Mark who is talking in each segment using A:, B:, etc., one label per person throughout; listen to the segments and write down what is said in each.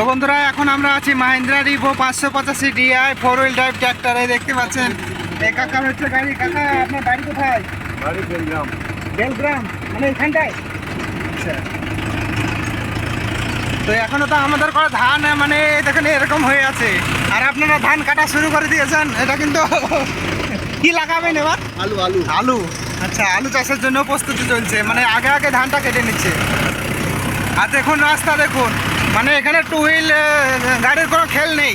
A: তো বন্ধুরা এখন আমরা আছি মাহিন্দ্রা রিভো পাঁচশো পঁচাশি DI four wheel drive tractor এই দেখতে পাচ্ছেন? কাকার হচ্ছে গাড়ি। কাকা আপনার বাড়ি কোথায়?
B: বাড়ি বেলগ্রাম।
A: বেলগ্রাম? মানে এখানটায়? আচ্ছা। তো এখনও তো আমাদের করা ধান মানে দেখেন এরকম হয়ে আছে। আর আপনারা ধান কাটা শুরু করে দিয়েছেন এটা কিন্তু কি লাগাবেন এবার?
B: আলু আলু।
A: আলু। আচ্ছা আলু চাষের জন্য প্রস্তুতি চলছে মানে আগে আগে ধানটা কেটে নিচ্ছে। আর দেখুন রাস্তা দেখুন। মানে এখানে টু হুইল গাড়ির কোনো খেল নেই।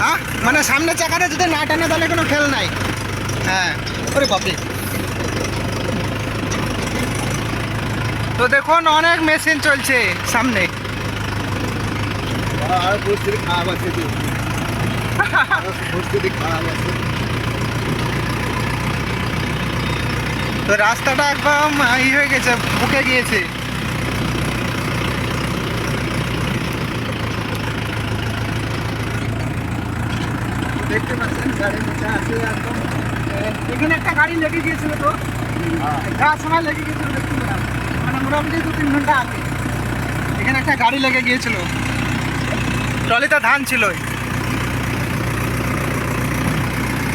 A: হ্যাঁ? মানে সামনে চাকাটা যদি না টানে তাহলে কোনো খেল নাই। হ্যাঁ ওরে বাপরে। তো দেখুন অনেক মেশিন চলছে সামনে।
B: আর খারাপ আছে খারাপ আছে।
A: তো রাস্তাটা একদম ই হয়ে গেছে বুকে গিয়েছে। দেখতে পাচ্ছেন, গাড়ির নিচে আছে একদম এখানে একটা গাড়ি লেগে গিয়েছিল তো। যাওয়ার সময় লেগে গিয়েছিল দেখতে পেলাম। মানে মোটামুটি দু তিন ঘণ্টা আগে। এখানে একটা গাড়ি লেগে গিয়েছিল। ট্রলিতে ধান ছিল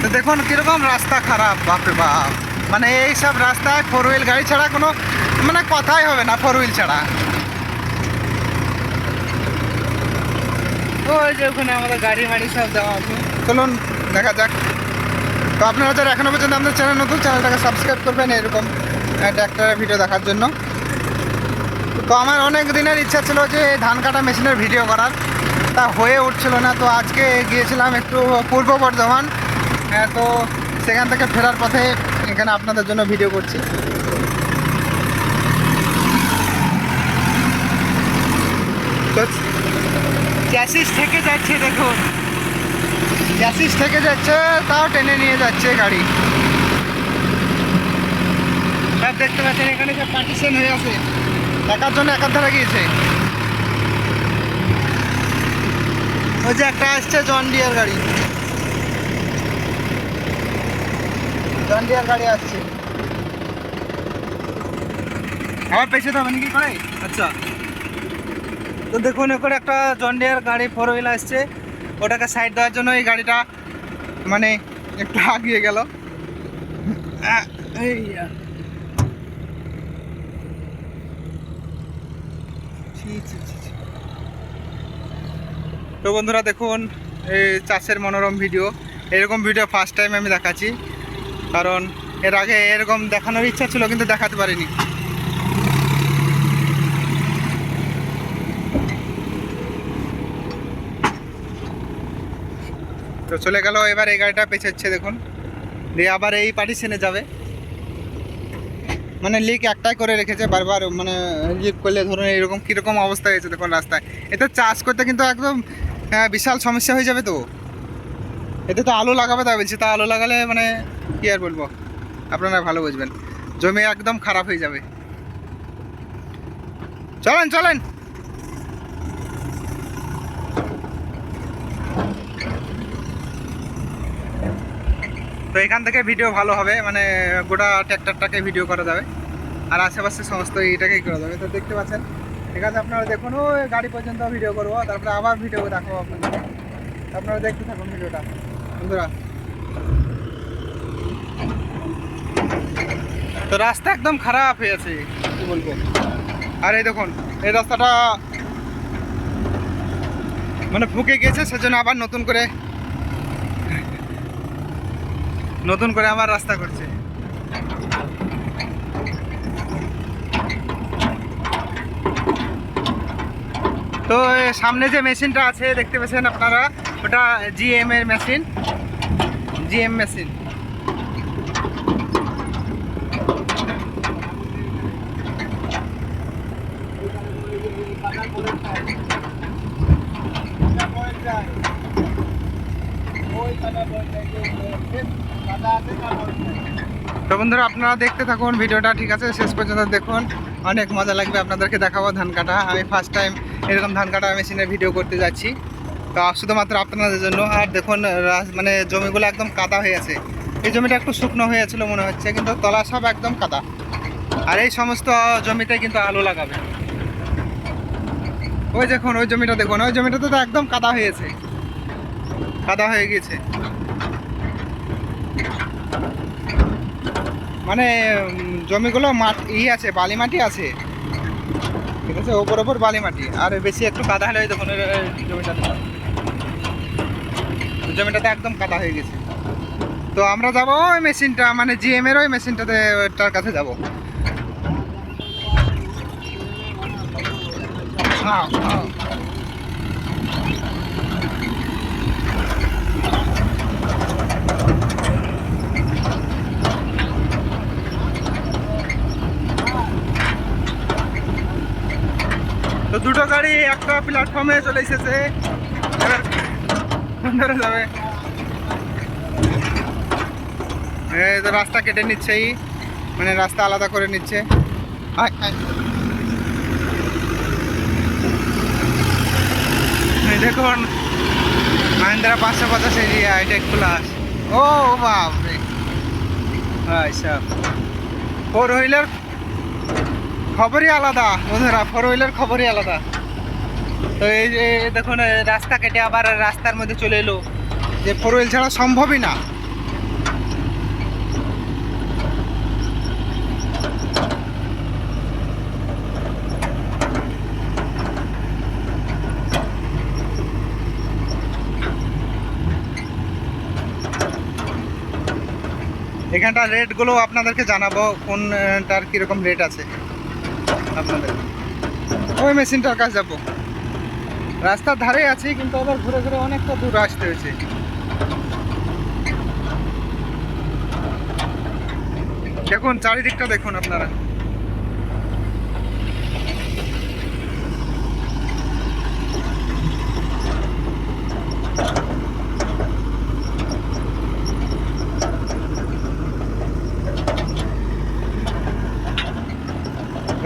A: তো দেখুন, কীরকম রাস্তা খারাপ বাপরে বাপ। মানে এই সব রাস্তায় ফোর হুইল গাড়ি ছাড়া কোনো মানে কথাই হবে না ফোর হুইল ছাড়া। ওই যে ওখানে আমাদের গাড়ি মাড়ি সব দেওয়া আছে। চলুন দেখা যাক। তো আপনারা যারা এখনও পর্যন্ত আমাদের চ্যানেল নতুন চ্যানেলটাকে সাবস্ক্রাইব করবেন এরকম ট্র্যাক্টরের ভিডিও দেখার জন্য। তো আমার অনেক দিনের ইচ্ছা ছিল যে ধান কাটা মেশিনের ভিডিও করার। তা হয়ে উঠছিল না তো আজকে গিয়েছিলাম একটু পূর্ব বর্ধমান। হ্যাঁ, তো সেখান থেকে ফেরার পথে এখানে আপনাদের জন্য ভিডিও করছি। তো থেকে যাচ্ছে দেখুন। চ্যাসিস থেকে যাচ্ছে, তাও টেনে নিয়ে যাচ্ছে গাড়ি। সব দেখতে পাচ্ছেন, এখানে সব পার্টিশন হয়ে আছে একার জন্য একার ধারা গিয়েছে। ওই যে একটা আসছে জন ডিয়ার গাড়ি। জন ডিয়ার গাড়ি আসছে। আবার পেছে তো মানে কি করে আচ্ছা। তো দেখুন এখানে একটা জন ডিয়ার গাড়ি ফোর হুইল আসছে। ওটাকে সাইড দেওয়ার জন্য এই গাড়িটা মানে একটু আগিয়ে গেল। তো বন্ধুরা দেখুন, এই চাষের মনোরম ভিডিও এরকম ভিডিও ফার্স্ট টাইম আমি দেখাচ্ছি। কারণ এর আগে এরকম দেখানোর ইচ্ছা ছিল, কিন্তু দেখাতে পারিনি। তো চলে গেল এবার এই গাড়িটা পেছাচ্ছে দেখুন। দিয়ে আবার এই পার্টিশনে যাবে। মানে লিক একটাই করে রেখেছে বারবার মানে লিক করলে ধরুন এরকম কীরকম অবস্থা হয়েছে দেখুন রাস্তায়। এতে চাষ করতে কিন্তু একদম আহ, বিশাল সমস্যা হয়ে যাবে তো। এতে তো আলু লাগাবে তাই বলছি। তা আলু লাগালে মানে কী আর বলব? আপনারা ভালো বুঝবেন। জমি একদম খারাপ হয়ে যাবে। চলেন চলেন! তো এখান থেকে ভিডিও ভালো হবে মানে গোটা ট্র্যাক্টরটাকে ভিডিও করা যাবে। আর আশেপাশে সমস্ত এইটাকেই করা যাবে। তো দেখতে পাচ্ছেন, ঠিক আছে, আপনারা দেখুন, ওই গাড়ি পর্যন্ত ভিডিও করব, তারপরে আবার ভিডিও দেখাবো আপনাদের আপনারা দেখতে থাকুন ভিডিওটা বন্ধুরা। তো রাস্তা একদম খারাপ হয়ে আছে কি বলব? আর এই দেখুন, এই রাস্তাটা মানে ফুকে গেছে, সেজন্য আবার নতুন করে নতুন করে আবার রাস্তা করছে। তো সামনে যে মেশিনটা আছে, দেখতে পাচ্ছেন আপনারা? ওটা জিএম এর মেশিন। GM machine. তো বন্ধুরা, আপনারা দেখতে থাকুন, ভিডিওটা ঠিক আছে, শেষ পর্যন্ত দেখুন। অনেক মজা লাগবে আপনাদেরকে দেখাবো ধান কাটা। আমি ফার্স্ট টাইম এরকম ধান কাটা মেশিনের ভিডিও করতে যাচ্ছি। তো শুধুমাত্র আপনাদের জন্য। আর দেখুন মানে জমিগুলো একদম কাদা হয়ে আছে। এই জমিটা একটু শুকনো হয়ে আছিল মনে হচ্ছে, কিন্তু তলা সব একদম কাদা। আর এই সমস্ত জমিতে কিন্তু আলু লাগাবে। ওই দেখুন, ওই জমিটা দেখুন, ওই জমিটাতে তো একদম কাদা হয়েছে কাদা হয়ে গেছে মানে জমিগুলো মাঠ ই আছে বালি মাটি আছে। ঠিক আছে ওপর ওপর বালি মাটি আর বেশি একটু কাদা হলে ওই জমিটাতে। জমিটাতে একদম কাদা হয়ে গেছে। তো আমরা যাব ওই মেশিনটা মানে জিএম এর ওই মেশিনটাতে ওটার কাছে যাব। আও, আও। দুটো গাড়ি, একটা প্ল্যাটফর্মে চলে এসেছে। ধরে যাবে। রাস্তা কেটে নিচ্ছে মানে রাস্তা আলাদা করে নিচ্ছে। দেখুন, মাহিন্দ্রা পাঁচশো পঞ্চাশ এরিয়া হাইটেক প্লাস ও, বাপরে। আচ্ছা। ফোর হুইলার খবরই আলাদা, বন্ধুরা ফোর হুইলার খবরই আলাদা। তো এই যে দেখুন রাস্তা কেটে আবার রাস্তার মধ্যে চলে এলো। যে ফোর হুইল ছাড়া সম্ভবই না। এখানটার রেটগুলো আপনাদেরকে জানাব, কোনটার কীরকম রেট আছে। আপনাদের। ওই মেশিনটার কাছে যাব। রাস্তার ধারে আছি, কিন্তু আবার ঘুরে ঘুরে অনেকটা দূর আসতে হয়েছে। দেখুন, চারিদিকটা দেখুন আপনারা।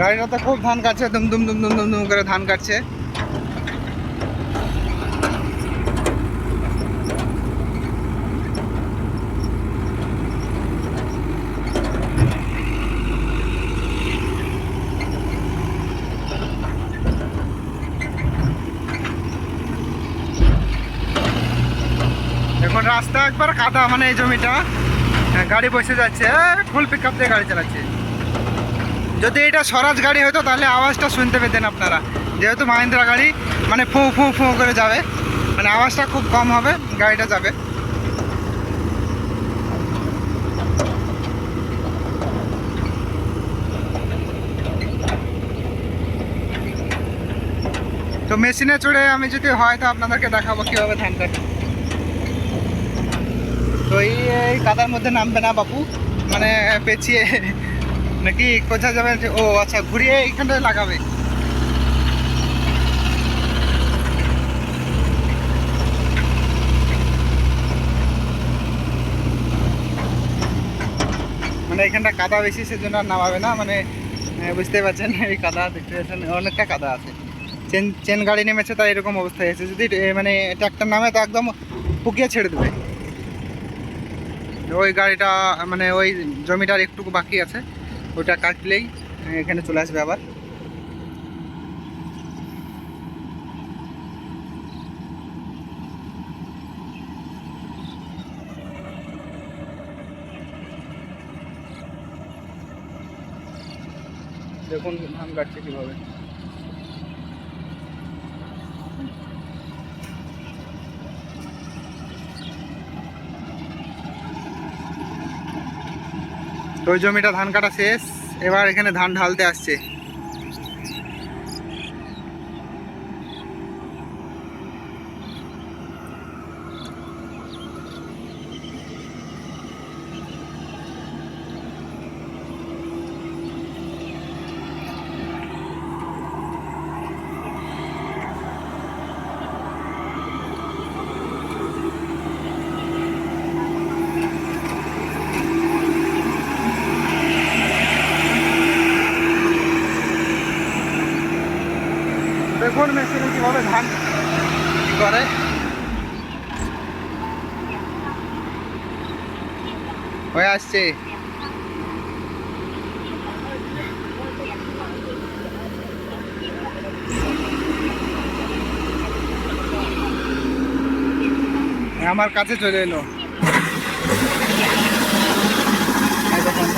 A: গাড়িটা তো খুব ধান কাটছে দুম দুম দুম দুম দুম করে ধান কাটছে। এখন রাস্তা একবার কাদা মানে এই জমিটা। হ্যাঁ, গাড়ি বসে যাচ্ছে ফুল পিক আপ দিয়ে গাড়ি চালাচ্ছে। যদি এটা স্বরাজ গাড়ি হতো তাহলে আওয়াজটা শুনতে পেতেন আপনারা। যেহেতু মাহিন্দ্রা গাড়ি মানে ফু ফু ফু করে যাবে। মানে আওয়াজটা খুব কম হবে, গাড়িটা যাবে। তো মেশিনে চড়ে আমি যদি হয়, তো আপনাদেরকে দেখাবো কীভাবে ধান তো এই কাদার মধ্যে নামবে না বাপু। মানে পেঁচিয়ে নাকি কোথায় যাবে? ও আচ্ছা ঘুরিয়ে এইখানটায় লাগাবে। মানে এখানটা কাদা বেশি সেজন্য আর নামাবে না। মানে আহ, বুঝতে পারছেন এই কাদা দেখতে পাচ্ছেন অনেকটা কাদা আছে। চেন চেন গাড়ি নেমেছে তাই এরকম অবস্থায় আছে যদি মানে ট্র্যাক্টর নামে তো একদম পুকিয়ে ছেড়ে দেবে। ওই গাড়িটা মানে ওই জমিটার একটু বাকি আছে। ওটা কাটলেই এখানে চলে আসবে আবার। দেখুন ধান কাটছে কীভাবে। তো জমিটা ধান কাটা শেষ। এবার এখানে ধান ঢালতে আসছে। হয়ে আসছে। আমার কাছে চলে এলো। এখন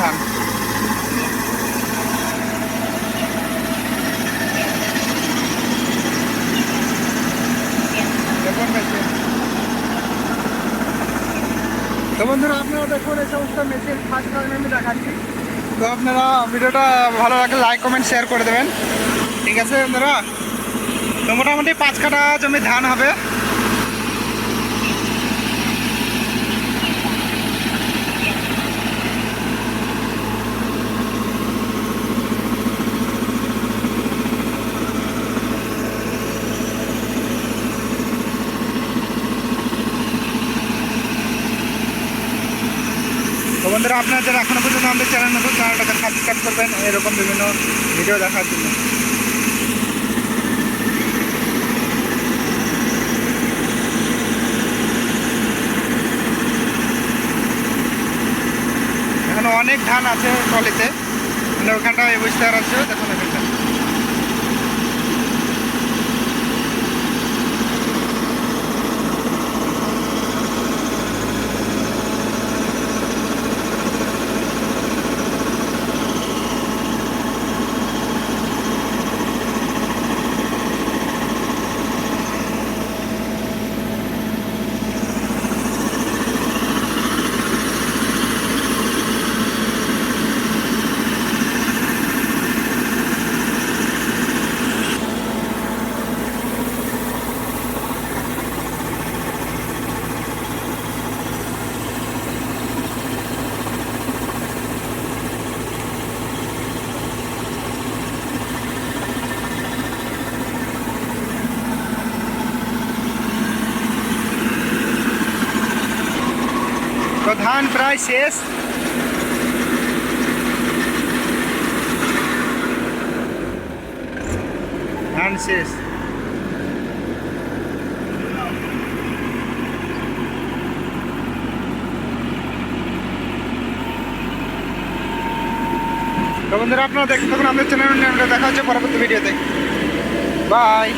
A: তো আপনারা ভিডিওটা ভালো লাগলে লাইক কমেন্ট শেয়ার করে দেবেন। ঠিক আছে আপনারা তো মোটামুটি পাঁচ কাটা জমি ধান হবে তো বন্ধুরা আপনারা যারা এখনও পর্যন্ত আমাদের চ্যানেল নতুন চ্যানেলটাকে সাবস্ক্রাইব করবেন। এরকম বিভিন্ন ভিডিও দেখার জন্য। এখানে অনেক ধান আছে টলিতে মানে ওখানটা এই বুঝতে পারছে দেখুন এখানটা তো ধান প্রায় শেষ ধান শেষ তো বন্ধুরা, আপনারা দেখতে থাকুন আমাদের চ্যানেল দেখা হচ্ছে পরবর্তী ভিডিওতে বাই